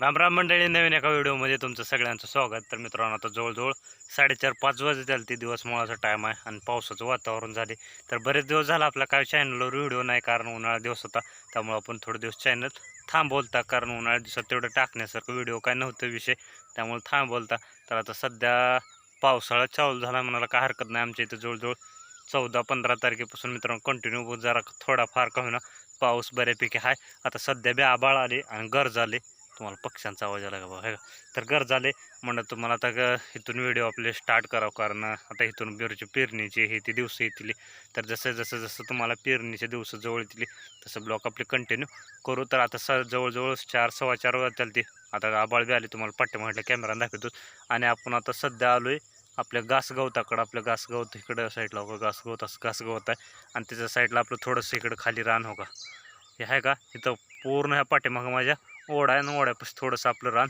राम राम मंडळी नवीन एका व्हिडिओमध्ये तुमचं सगळ्यांचं स्वागत. तर मित्रांनो आता जवळजवळ साडेचार पाच वाजे झाले. ते दिवस मुळाचा टाईम आहे आणि पावसाचं वातावरण झाले. तर बरेच दिवस झाला आपला काय चॅनलवर व्हिडिओ नाही कारण उन्हाळा दिवस होता. त्यामुळे आपण थोडे दिवस चॅनल थांबवलता कारण उन्हाळ्या दिवसात तेवढं टाकण्यासारखं व्हिडिओ काय नव्हतं विषय. त्यामुळे थांबवलता. तर आता सध्या पावसाळा चालू झाला म्हणाला काय हरकत नाही. आमच्या इथं जवळजवळ चौदा पंधरा तारखेपासून मित्रांनो कंटिन्यू जरा थोडाफार का होईना पाऊस बऱ्यापैकी आहे. आता सध्या बी आबाळ आले आणि गरज आली तुम्हाला पक्ष्यांचा आवाज आला का बघा हे का? तर घर झाले. म्हणत तुम्हाला आता ग- इथून व्हिडिओ आपले स्टार्ट करावं कारण आता इथून बेरची पेरणीचे हे ते दिवस येतील. तर जसं जसं जसं तुम्हाला पेरणीचे दिवस जवळ येतील तसं ब्लॉक आपले कंटिन्यू करू. तर आता स जवळजवळ चार सव्वा चार वाजतील ते आता आबाळ बी आले तुम्हाला पट्टे म्हटलं कॅमेरा दाखवतो आणि आपण आता सध्या आलोय आपल्या घासगवताकडं आपलं घासगवत इकडं साईडला हो का घासगवत असं घासगवत आहे. आणि त्याच्या साईडला आपलं थोडंसं इकडं खाली रान हो का हे आहे का? इथं पूर्ण ह्या पाठीमागं माझ्या ओढा आहे ना ओढ्यापास थोडंसं आपलं रान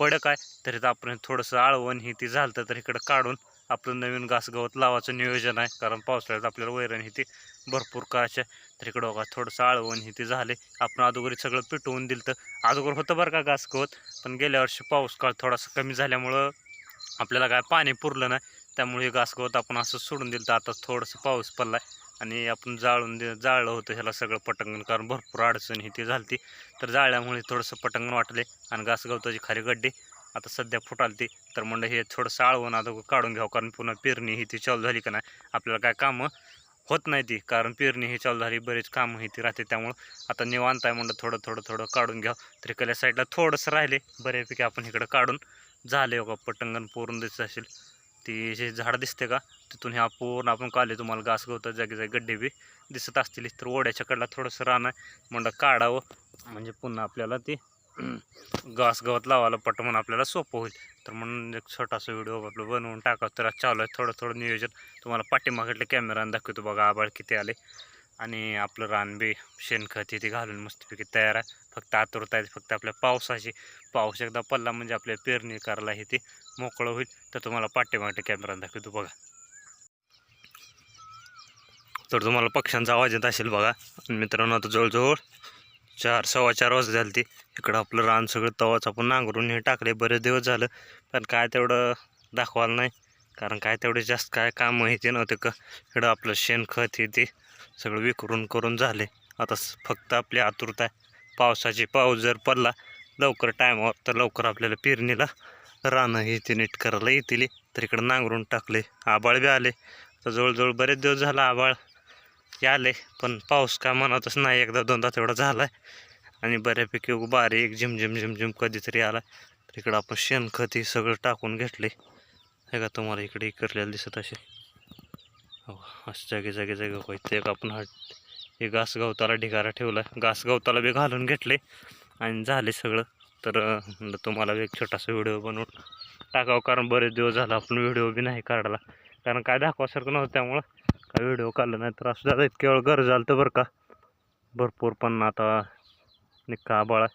पडक आहे. तर आपण थोडंसं आळवण ही ती झालं तर इकडं काढून आपलं नवीन घास गवत लावायचं नियोजन आहे. कारण पावसाळ्यात आपल्याला वैरण ही ती भरपूर करायचे तर इकडं बघा थोडंसं आळवण हे ती झाले. आपण अगोदर सगळं पिटवून दिलं तर अगोदर होतं बरं का घास गवत पण गेल्या वर्षी पाऊस काळ थोडासा कमी झाल्यामुळं आपल्याला काय पाणी पुरलं नाही. त्यामुळे हे घास गवत आपण असं सोडून दिलं. तर आता थोडंसं पाऊस पडला आणि आपण जाळून दे जाळलं होतं ह्याला सगळं पटंगण कारण भरपूर अडचण ही ती झाली तर जाळल्यामुळे थोडंसं पटंगण वाटले आणि घास गवताची खाली गड्डे आता सध्या फुटालती तर म्हणलं हे थोडंसं आळवून आता काढून घ्यावं कारण पुन्हा पेरणी ही ती चालू झाली का नाही आपल्याला काय कामं होत नाही ती. कारण पेरणी ही चालू झाली बरेच कामं ही ती राहते. त्यामुळं आता निवांत आहे म्हणलं थोडं थोडं थोडं काढून घ्यावं. तरी कल्या साईडला थोडंसं राहिले बऱ्यापैकी आपण इकडं काढून झाले हो का पटंगण पोरून द्यायचं असेल ती जे झाड दिसते का तिथून ह्या पूर्ण आपण काले तुम्हाला घास गवतात जागी जागी गड्डे बी दिसत असतील. तर ओढ्याच्या कडला थोडंसं रान आहे म्हणलं काढावं. म्हणजे पुन्हा आपल्याला ते घास गवत लावायला पटवून आपल्याला सोपं होईल. तर म्हणून एक छोटासा व्हिडिओ आपलं बनवून टाकावं. तर चालू आहे थोडं थोडं नियोजन. तुम्हाला पाठीमागडले कॅमेराने दाखवतो बघा आबाळ किती आले. आणि आपलं रानबे शेणखत इथे घालून मस्तपैकी तयार आहे. फक्त आतुरता आहे फक्त आपल्या पावसाची पाऊस एकदा पडला म्हणजे आपल्या पेरणी करायला हे ते मोकळं होईल. तर तुम्हाला पाठीमागटे कॅमेरा दाखवतो बघा. तर तुम्हाला पक्ष्यांचा आवाज येत असेल बघा. आणि मित्रांनो आता जवळजवळ चार सव्वा चार वाजता झाली ती इकडं आपलं रान सगळं तवाच आपण नांगरून हे टाकले बरेच दिवस झालं पण काय तेवढं दाखवायला नाही. कारण काय तेवढे जास्त काय काम माहिती नव्हते का? इकडं आपलं शेणखत हे ते सगळं विकरून करून झाले. आता स- फक्त आपली आतुरता आहे. पावसाची पाऊस जर पडला लवकर टायमावर तर लवकर आपल्याला पेरणीला रानं हे ते नीट करायला येतील. तर इकडं नांगरून टाकले. आबाळ बी आले. तर जवळजवळ बरेच दिवस झाला आबाळ आले पण पाऊस का म्हणतच नाही. एकदा दोनदा तेवढा झाला आणि बऱ्यापैकी बारीक झिमझिम झिमझिम कधीतरी आला तर इकडं आपण शेणखत हे सगळं टाकून घेतले. हे का तुम्हाला इकडे इकडलेलं दिसत असे? हो असं जागे जागे जागे व्हायचं एक आपण हा हे घास गवताला ढिगारा ठेवला. घास गवताला बी घालून घेतले आणि झाले सगळं. तर तुम्हाला बी एक छोटासा व्हिडिओ बनवून टाकावं. कारण बरेच दिवस झाला आपण व्हिडिओ बी नाही काढला. कारण काय दाखवासारखं नव्हतं त्यामुळं. काय व्हिडिओ काढला नाही तर असं झालं इतक्या वेळ गरज झालं तर बरं का. भरपूर पण आता निका बाळा.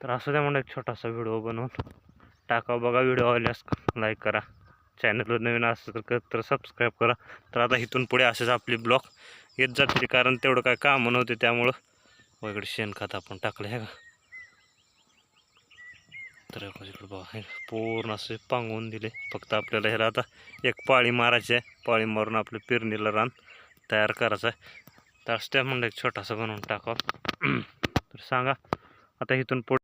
तर असं त्या म्हणून एक छोटासा व्हिडिओ बनवून. टाका बघा व्हिडिओ आवडल्यास लाईक करा. चॅनलवर नवीन असं तर तर सबस्क्राईब करा. तर आता इथून पुढे असेच आपली ब्लॉक येत जातील कारण तेवढं काय कामं नव्हते त्यामुळं. वगैरे शेणखत आपण टाकलं आहे. का तर इकडे बघा हे पूर्ण असे पांगवून दिले. फक्त आपल्याला ह्याला आता एक पाळी मारायची आहे. पाळी मारून आपलं पेरणीला रान तयार करायचं आहे. तर त्या म्हणलं एक छोटासा बनवून टाकावं. तर सांगा आता इथून पुढे